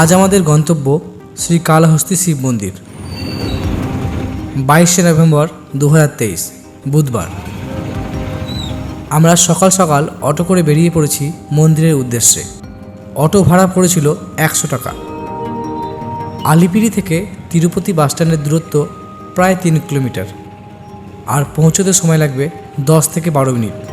আজ আমাদের গন্তব্য শ্রী কালহস্তি শিব মন্দির। বাইশে নভেম্বর দু হাজার তেইশ, বুধবার। আমরা সকাল সকাল অটো করে বেরিয়ে পড়েছি মন্দিরের উদ্দেশ্যে। অটো ভাড়া পড়েছিল একশো টাকা। আলিপিরি থেকে তিরুপতি বাসস্ট্যান্ডের দূরত্ব প্রায় তিন কিলোমিটার। আর পৌঁছতে সময় লাগবে দশ থেকে বারো মিনিট।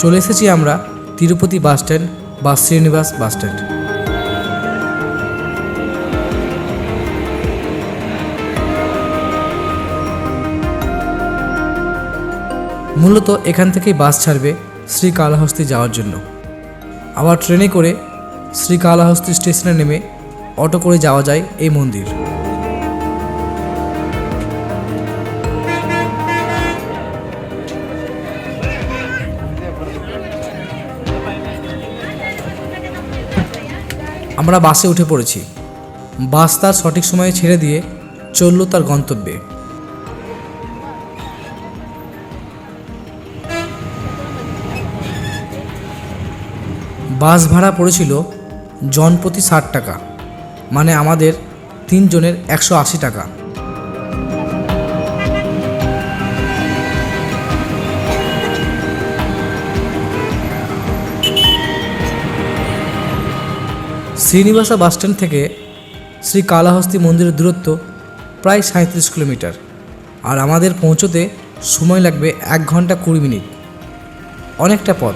চলে এসেছি আমরা তিরুপতি বাসস্ট্যান্ড বা শ্রীনিবাস বাসস্ট্যান্ড মূলত এখান থেকেই বাস ছাড়বে শ্রীকালাহস্তি যাওয়ার জন্য। আবার ট্রেনে করে শ্রীকালাহস্তি স্টেশনে নেমে অটো করে যাওয়া যায় এই মন্দির। আমরা বাসে উঠে পড়েছি। বাস তার সঠিক সময়ে ছেড়ে দিয়ে চলল তার গন্তব্যে। বাস ভাড়া পড়েছিল জনপ্রতি ষাট টাকা মানে আমাদের তিনজনের একশো আশি টাকা। শ্রীনিবাসা বাসস্ট্যান্ড থেকে শ্রী কালাহস্তি মন্দিরের দূরত্ব প্রায় সাঁত্রিশ কিলোমিটার। আর আমাদের পৌঁছতে সময় লাগবে এক ঘণ্টা কুড়ি মিনিট। অনেকটা পথ।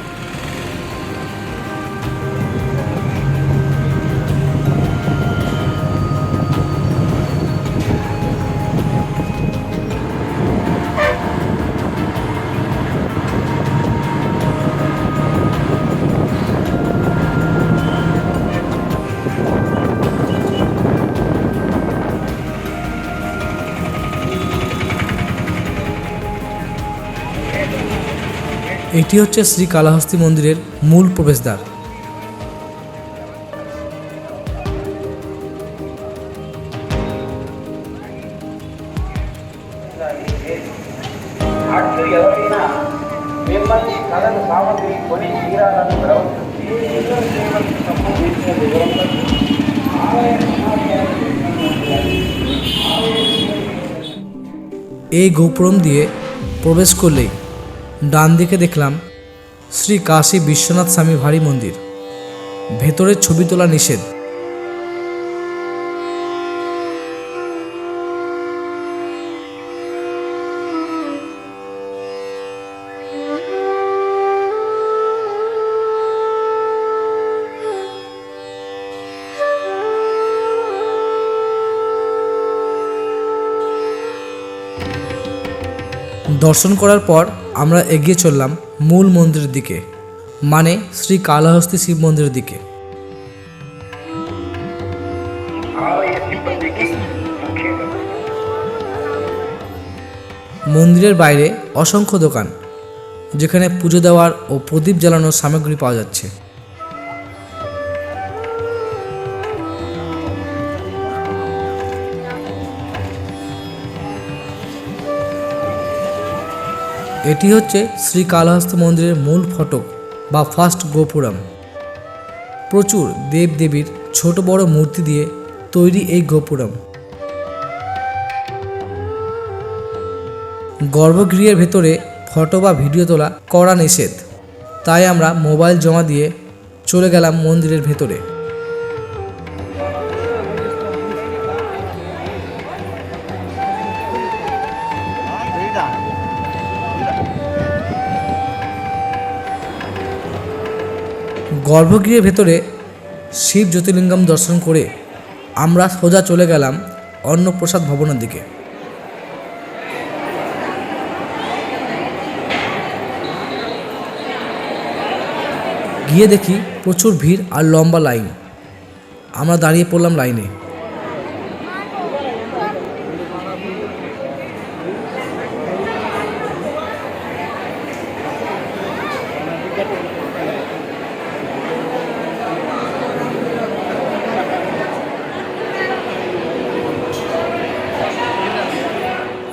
এটি হচ্ছে শ্রী কালাহস্তি মন্দিরের মূল প্রবেশদ্বার। এই গোপুরম দিয়ে প্রবেশ করলেই ডান দিকে দেখলাম শ্রী কাশী বিশ্বনাথ স্বামী ভারী মন্দির। ভেতরের ছবি তোলা নিষেধ। দর্শন করার পর আমরা এগিয়ে চললাম মূল মন্দিরের দিকে মানে শ্রী কালাহস্তি শিব মন্দিরের দিকে। মন্দিরের বাইরে অসংখ্য দোকান, যেখানে পুজো দেওয়ার ও প্রদীপ জ্বালানোর সামগ্রী পাওয়া যাচ্ছে। এটি হচ্ছে শ্রী কালহস্তি মন্দিরের মূল ফটক বা ফার্স্ট গোপুরম। প্রচুর দেব দেবীর ছোট বড় মূর্তি দিয়ে তৈরি এই গোপুরম। গর্ভগৃহের ভেতরে ফটো বা ভিডিও তোলা করা নিষেধ। তাই আমরা মোবাইল জমা দিয়ে চলে গেলাম মন্দিরের ভেতরে। গর্ভগৃহের ভেতরে শিব জ্যোতির্লিঙ্গম দর্শন করে আমরা সোজা চলে গেলাম অন্নপ্রসাদ ভবনের দিকে। গিয়ে দেখি প্রচুর ভিড় আর লম্বা লাইন। আমরা দাঁড়িয়ে পড়লাম লাইনে।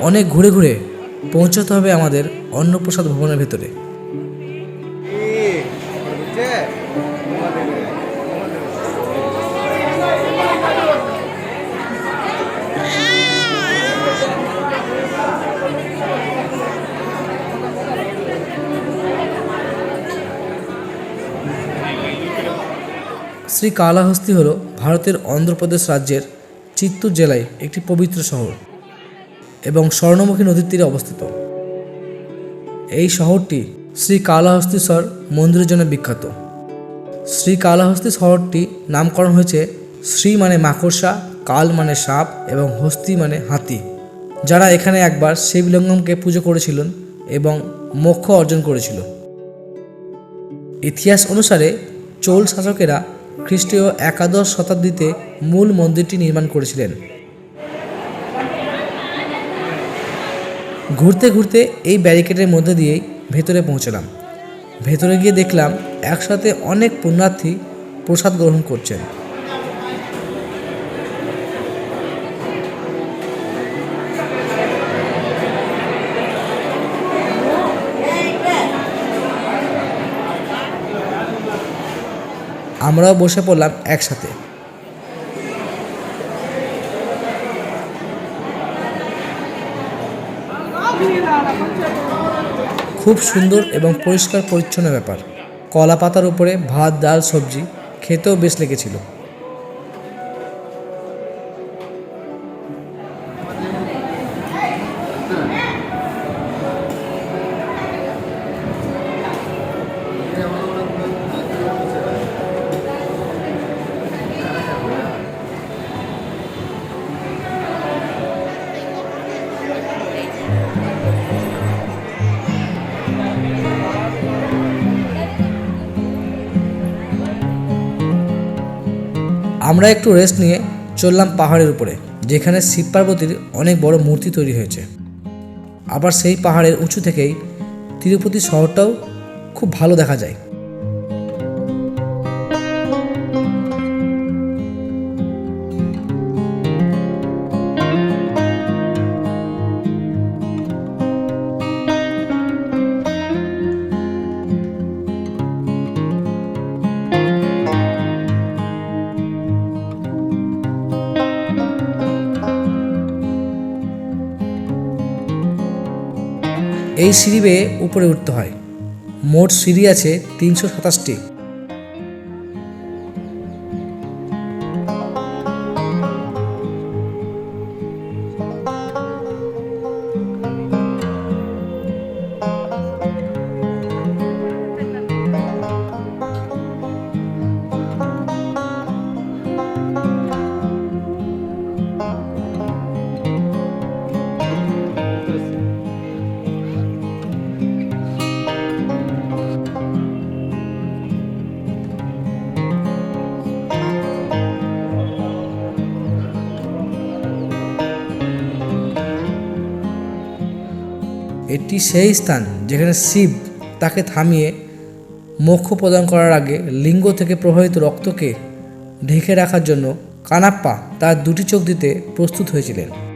অনেক ঘুরে ঘুরে পৌঁছাতে হবে আমাদের অন্নপ্রসাদ ভবনের ভেতরে। শ্রী কালাহস্তি হল ভারতের অন্ধ্রপ্রদেশ রাজ্যের চিত্তুর জেলায় একটি পবিত্র শহর। এবং স্বর্ণমুখী নদীর তীরে অবস্থিত। এই শহরটি শ্রী কালাহস্তীশ্বর মন্দিরের জন্য বিখ্যাত। শ্রী কালাহস্তি শহরটি নামকরণ হয়েছে শ্রী মানে মাকড়সা, কাল মানে সাপ এবং হস্তি মানে হাতি, যারা এখানে একবার শিবলিঙ্গমকে পুজো করেছিলেন এবং মোক্ষ অর্জন করেছিল। ইতিহাস অনুসারে চোল শাসকেরা খ্রিস্টীয় একাদশ শতাব্দীতে মূল মন্দিরটি নির্মাণ করেছিলেন। ঘুরতে ঘুরতে এই ব্যারিকেডের মধ্যে দিয়েই ভেতরে পৌঁছলাম। ভেতরে গিয়ে দেখলাম একসাথে অনেক পুণ্যার্থী প্রসাদ গ্রহণ করছেন। আমরাও বসে পড়লাম একসাথে। খুব সুন্দর এবং পরিষ্কার পরিচ্ছন্ন ব্যাপার। কলা পাতার উপরে ভাত, ডাল, সবজি খেতেও বেশ লেগেছিল। আমরা একটু রেস্ট নিয়ে চললাম পাহাড়ের উপরে, যেখানে শিব পার্বতীর অনেক বড় মূর্তি তৈরি হয়েছে। আবার সেই পাহাড়ের উঁচু থেকেই তিরুপতি শহরটাও খুব ভালো দেখা যায়। এই সিঁড়ি বেয়ে উপরে উঠতে হয়। মোট সিঁড়ি আছে তিনশো সাতাশটি। এটি সেই স্থান যেখানে শিব তাকে থামিয়ে মোক্ষ প্রদান করার আগে লিঙ্গ থেকে প্রবাহিত রক্তকে ঢেকে রাখার জন্য কানাপ্পা তার দুটি চোখ দিতে প্রস্তুত হয়েছিলেন।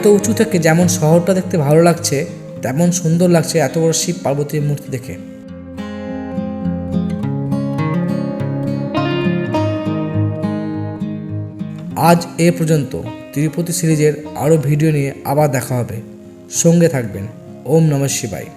এত উঁচু থেকে যেমন শহরটা দেখতে ভালো লাগছে, তেমন সুন্দর লাগছে এত বড় শিব পার্বতীর মূর্তি দেখে। আজ এ পর্যন্ত তিরুপতি সিরিজের আরও ভিডিও নিয়ে আবার দেখা হবে। সঙ্গে থাকবেন। ওম নমঃ শিবায়।